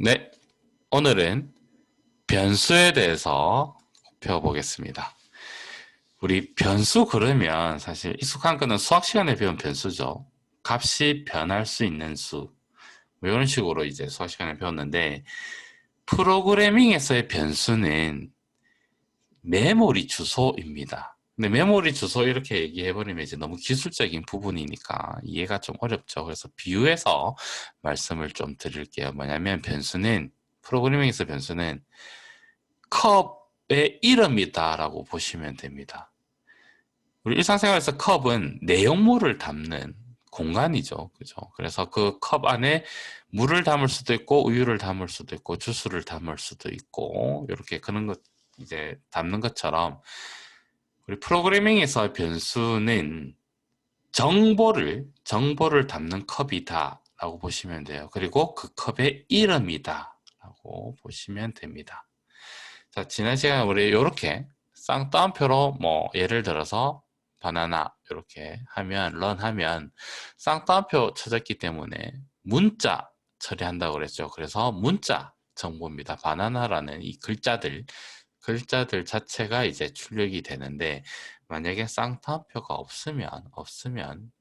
네, 오늘은 변수에 대해서 배워보겠습니다. 우리 변수 그러면 사실 익숙한 거는 수학 시간에 배운 변수죠. 값이 변할 수 있는 수. 뭐 이런 식으로 이제 수학 시간에 배웠는데, 프로그래밍에서의 변수는 메모리 주소입니다. 근데 메모리 주소 이렇게 얘기해버리면 이제 너무 기술적인 부분이니까 이해가 좀 어렵죠. 그래서 비유해서 말씀을 좀 드릴게요. 뭐냐면 변수는, 프로그래밍에서 변수는 컵의 이름이다라고 보시면 됩니다. 우리 일상생활에서 컵은 내용물을 담는 공간이죠. 그죠? 그래서 그 컵 안에 물을 담을 수도 있고 우유를 담을 수도 있고 주스를 담을 수도 있고 이렇게 그런 것 이제 담는 것처럼 우리 프로그래밍에서 변수는 정보를 정보를 담는 컵이다 라고 보시면 돼요. 그리고 그 컵의 이름이다 라고 보시면 됩니다. 자, 지난 시간에 우리 이렇게 쌍따옴표로 뭐 예를 들어서 바나나 이렇게 하면 런 하면 쌍따옴표 쳐졌기 때문에 문자 처리한다고 그랬죠. 그래서 문자 정보입니다. 바나나라는 이 글자들 글자들 자체가 이제 출력이 되는데 만약에 쌍따옴표가 없으면 없으면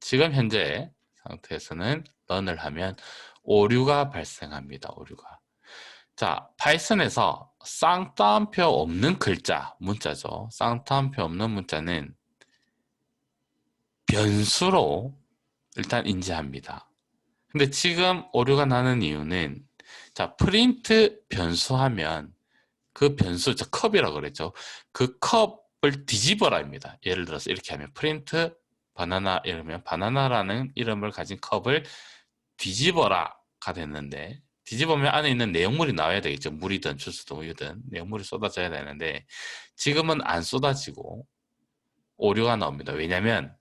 지금 현재 상태에서는 런을 하면 오류가 발생합니다. 오류가. 자, 파이썬에서 쌍따옴표 없는 글자, 문자죠. 쌍따옴표 없는 문자는 변수로 일단 인지합니다. 근데 지금 오류가 나는 이유는 자, 프린트 변수 하면 그 변수, 저 컵이라고 그랬죠. 그 컵을 뒤집어라입니다. 예를 들어서 이렇게 하면 프린트 바나나 이러면 바나나라는 이름을 가진 컵을 뒤집어라가 됐는데 뒤집으면 안에 있는 내용물이 나와야 되겠죠. 물이든 주스든 우유든 내용물이 쏟아져야 되는데 지금은 안 쏟아지고 오류가 나옵니다. 왜냐하면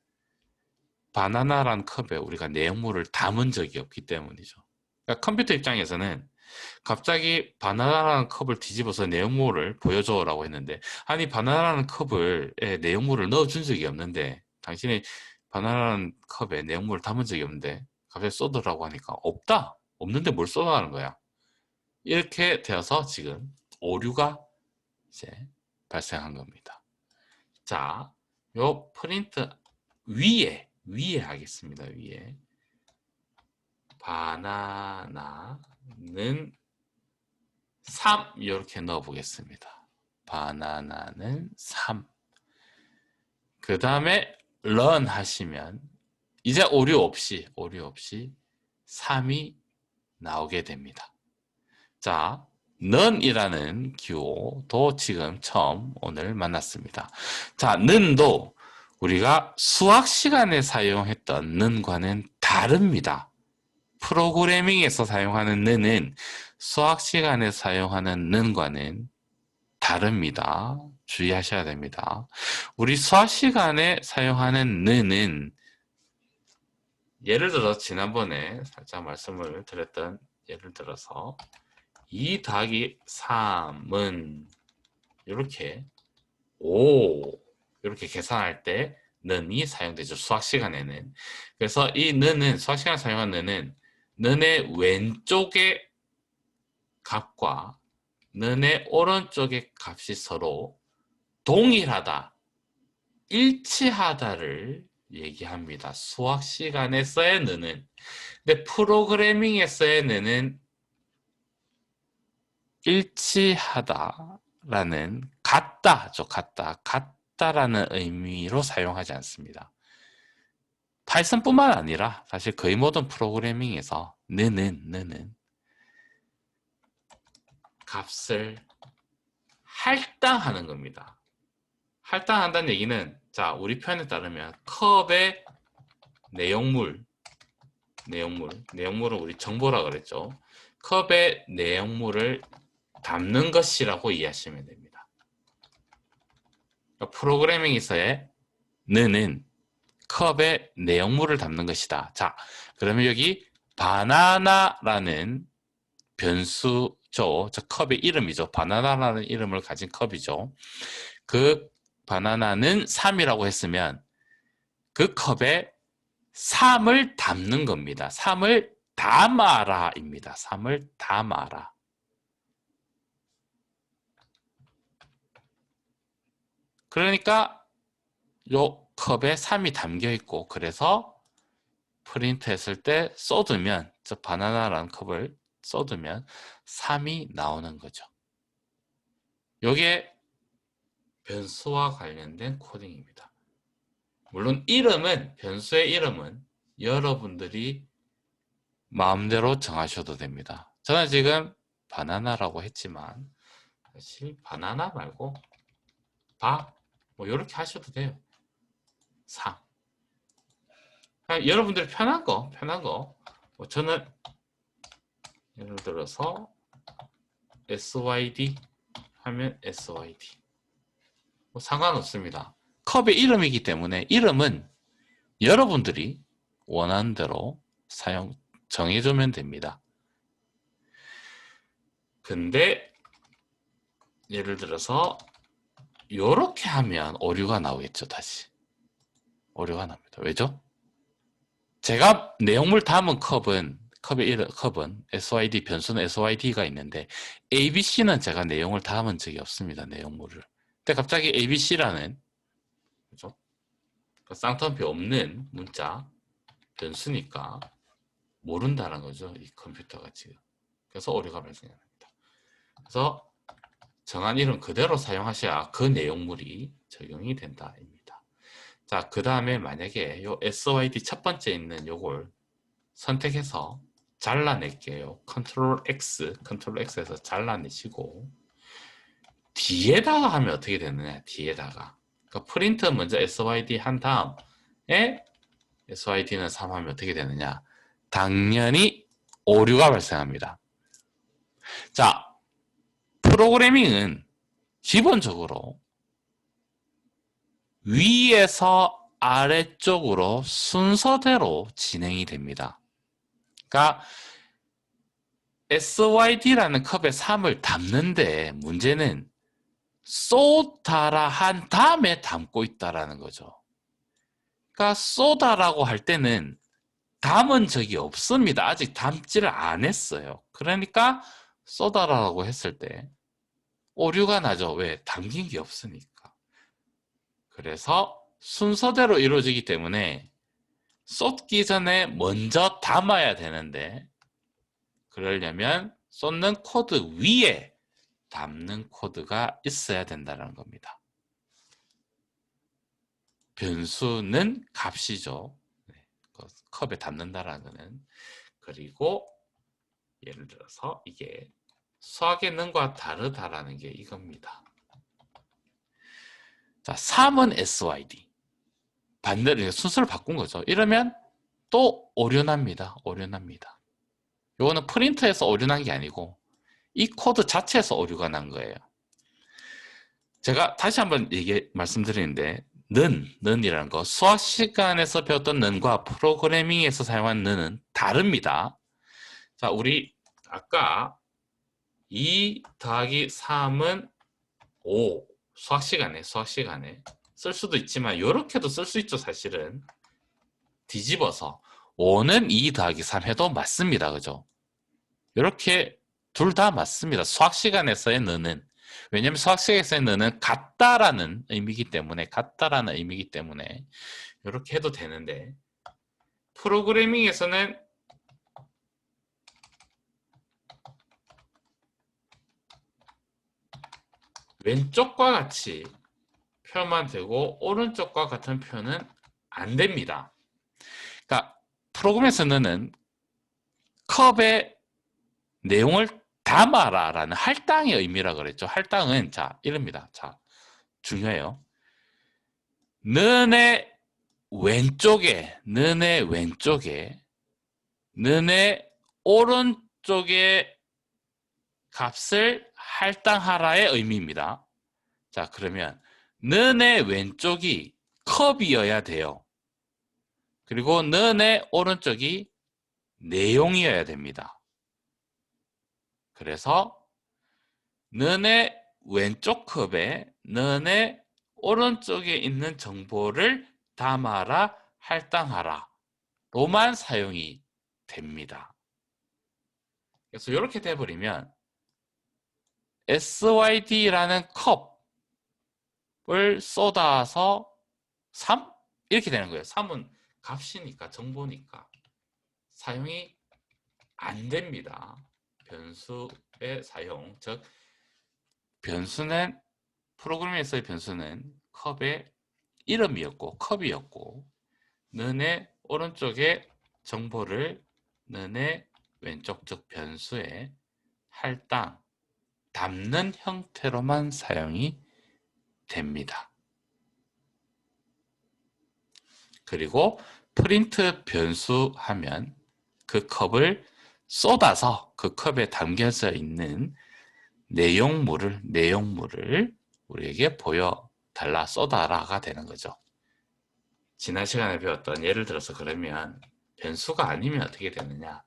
바나나란 컵에 우리가 내용물을 담은 적이 없기 때문이죠. 그러니까 컴퓨터 입장에서는 갑자기 바나나라는 컵을 뒤집어서 내용물을 보여줘라고 했는데 아니 바나나라는 컵을 내용물을 넣어준 적이 없는데 당신이 바나나라는 컵에 내용물을 담은 적이 없는데 갑자기 쏟으라고 하니까 없다! 없는데 뭘 쏟아하는 거야? 이렇게 되어서 지금 오류가 이제 발생한 겁니다. 자요 프린트 위에 위에 하겠습니다 위에 바나나는 3 이렇게 넣어 보겠습니다. 바나나는 3. 그 다음에 run 하시면 이제 오류 없이 오류 없이 3이 나오게 됩니다. 자, none이라는 기호도 지금 처음 오늘 만났습니다. 자, none도 우리가 수학 시간에 사용했던 none과는 다릅니다. 프로그래밍에서 사용하는 는은 수학 시간에 사용하는 는과는 다릅니다. 주의하셔야 됩니다. 우리 수학 시간에 사용하는 는은 예를 들어 지난번에 살짝 말씀을 드렸던 예를 들어서 2 더하기 3은 이렇게 5 이렇게 계산할 때 는이 사용되죠. 수학 시간에는. 그래서 이 는은 수학 시간에 사용하는 는은 너네 왼쪽의 값과 너네 오른쪽의 값이 서로 동일하다, 일치하다를 얘기합니다. 수학 시간에서의 너는. 근데 프로그래밍에서의 너는 일치하다라는 같다죠. 같다. 같다라는 의미로 사용하지 않습니다. 파이썬뿐만 아니라 사실 거의 모든 프로그래밍에서 느는 느는 값을 할당하는 겁니다. 할당한다는 얘기는 자 우리 표현에 따르면 컵의 내용물 내용물 내용물은 우리 정보라 그랬죠. 컵의 내용물을 담는 것이라고 이해하시면 됩니다. 그러니까 프로그래밍에서의 느는 컵에 내용물을 담는 것이다. 자, 그러면 여기 바나나라는 변수죠. 저 컵의 이름이죠. 바나나라는 이름을 가진 컵이죠. 그 바나나는 3이라고 했으면 그 컵에 3을 담는 겁니다. 3을 담아라입니다. 3을 담아라. 그러니까 요 컵에 3이 담겨 있고 그래서 프린트 했을 때 쏟으면 저 바나나라는 컵을 쏟으면 3이 나오는 거죠. 요게 변수와 관련된 코딩입니다. 물론 이름은 변수의 이름은 여러분들이 마음대로 정하셔도 됩니다. 저는 지금 바나나라고 했지만 사실 바나나 말고 바뭐 이렇게 하셔도 돼요. 3 여러분들이 편한 거 편한 거 뭐 저는 예를 들어서 SYD 하면 SYD 뭐 상관없습니다. 컵의 이름이기 때문에 이름은 여러분들이 원하는 대로 사용 정해주면 됩니다. 근데 예를 들어서 이렇게 하면 오류가 나오겠죠 다시 오류가 납니다. 왜죠? 제가 내용물 담은 컵은 컵의 이름, 컵은 SYD 변수는 SYD가 있는데 ABC는 제가 내용을 담은 적이 없습니다. 내용물을. 근데 갑자기 ABC라는 그죠? 그 쌍터음표 없는 문자 변수니까 모른다는 거죠. 이 컴퓨터가 지금. 그래서 오류가 발생합니다. 그래서 정한 이름 그대로 사용하셔야 그 내용물이 적용이 된다입니다. 자, 그 다음에 만약에 요 SYD 첫 번째 있는 요걸 선택해서 잘라낼게요. 컨트롤 X, 컨트롤 X에서 잘라내시고 뒤에다가 하면 어떻게 되느냐? 뒤에다가 그러니까 프린트 먼저 SYD 한 다음에 SYD는 3 하면 어떻게 되느냐? 당연히 오류가 발생합니다. 자, 프로그래밍은 기본적으로 위에서 아래쪽으로 순서대로 진행이 됩니다. 그러니까 SYD라는 컵에 3을 담는데 문제는 쏟아라 한 다음에 담고 있다라는 거죠. 그러니까 쏟아라고 할 때는 담은 적이 없습니다. 아직 담지를 안 했어요. 그러니까 쏟아라고 했을 때 오류가 나죠. 왜? 담긴 게 없으니까. 그래서 순서대로 이루어지기 때문에 쏟기 전에 먼저 담아야 되는데 그러려면 쏟는 코드 위에 담는 코드가 있어야 된다는 겁니다. 변수는 값이죠. 네, 그 컵에 담는다라는 거는 그리고 예를 들어서 이게 수학의 능과 다르다라는 게 이겁니다. 자, 3은 SYD. 반대로 순서를 바꾼 거죠. 이러면 또 오류납니다. 오류납니다. 요거는 프린터에서 오류난 게 아니고 이 코드 자체에서 오류가 난 거예요. 제가 다시 한번 얘기 말씀드리는데 는, 는이라는 거 수학 시간에서 배웠던 는과 프로그래밍에서 사용한 는은 다릅니다. 자, 우리 아까 2 더하기 3은 5 수학 시간에 수학 시간에 쓸 수도 있지만 이렇게도 쓸 수 있죠 사실은. 뒤집어서 5는 2 더하기 3 해도 맞습니다. 그죠? 이렇게 둘 다 맞습니다. 수학 시간에서의 너는. 왜냐하면 수학 시간에서의 너는 같다라는 의미이기 때문에 같다라는 의미이기 때문에 이렇게 해도 되는데 프로그래밍에서는 왼쪽과 같이 표현만 되고 오른쪽과 같은 표현은 안 됩니다. 그러니까 프로그램에서는 컵의 내용을 담아라 라는 할당의 의미라 그랬죠. 할당은 자 이럽니다. 자 중요해요. 너네 왼쪽에 너네 왼쪽에 너네 오른쪽에 값을 할당하라의 의미입니다. 자, 그러면 너의 왼쪽이 컵이어야 돼요. 그리고 너의 오른쪽이 내용이어야 됩니다. 그래서 너의 왼쪽 컵에 너의 오른쪽에 있는 정보를 담아라, 할당하라 로만 사용이 됩니다. 그래서 이렇게 돼버리면 SYD라는 컵을 쏟아서 3? 이렇게 되는 거예요. 3은 값이니까 정보니까 사용이 안 됩니다. 변수의 사용, 즉 변수는 프로그램에서의 변수는 컵의 이름이었고 컵이었고 는의 오른쪽에 정보를 는의 왼쪽 즉 변수에 할당 담는 형태로만 사용이 됩니다. 그리고 프린트 변수 하면 그 컵을 쏟아서 그 컵에 담겨져 있는 내용물을 내용물을 우리에게 보여달라 쏟아라가 되는 거죠. 지난 시간에 배웠던 예를 들어서 그러면 변수가 아니면 어떻게 되느냐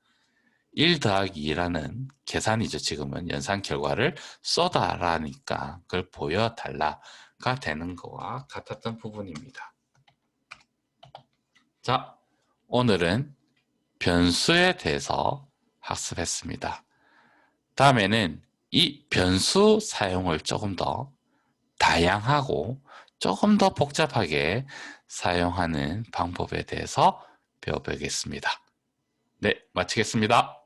1 더하기 2라는 계산이죠 지금은 연산 결과를 쏟아라니까 그걸 보여달라가 되는 거와 같았던 부분입니다 자 오늘은 변수에 대해서 학습했습니다 다음에는 이 변수 사용을 조금 더 다양하고 조금 더 복잡하게 사용하는 방법에 대해서 배워보겠습니다. 네, 마치겠습니다.